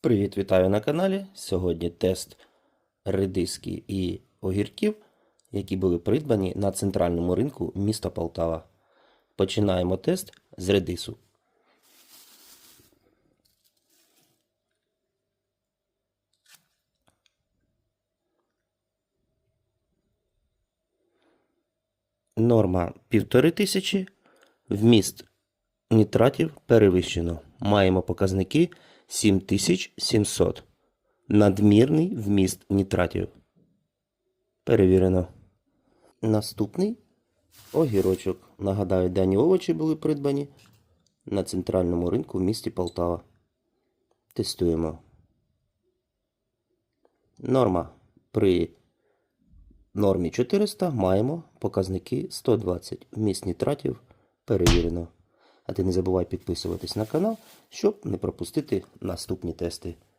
Привіт, вітаю на каналі. Сьогодні тест редиски і огірків, які були придбані на центральному ринку міста Полтава. Починаємо тест з редису. Норма 1500, вміст нітратів перевищено. Маємо показники 7700. Надмірний вміст нітратів. Перевірено. Наступний огірочок. Нагадаю, дані овочі були придбані на центральному ринку в місті Полтава. Тестуємо. Норма при нормі 400 маємо показники 120. Вміст нітратів перевірено. А ти не забувай підписуватись на канал, щоб не пропустити наступні тести.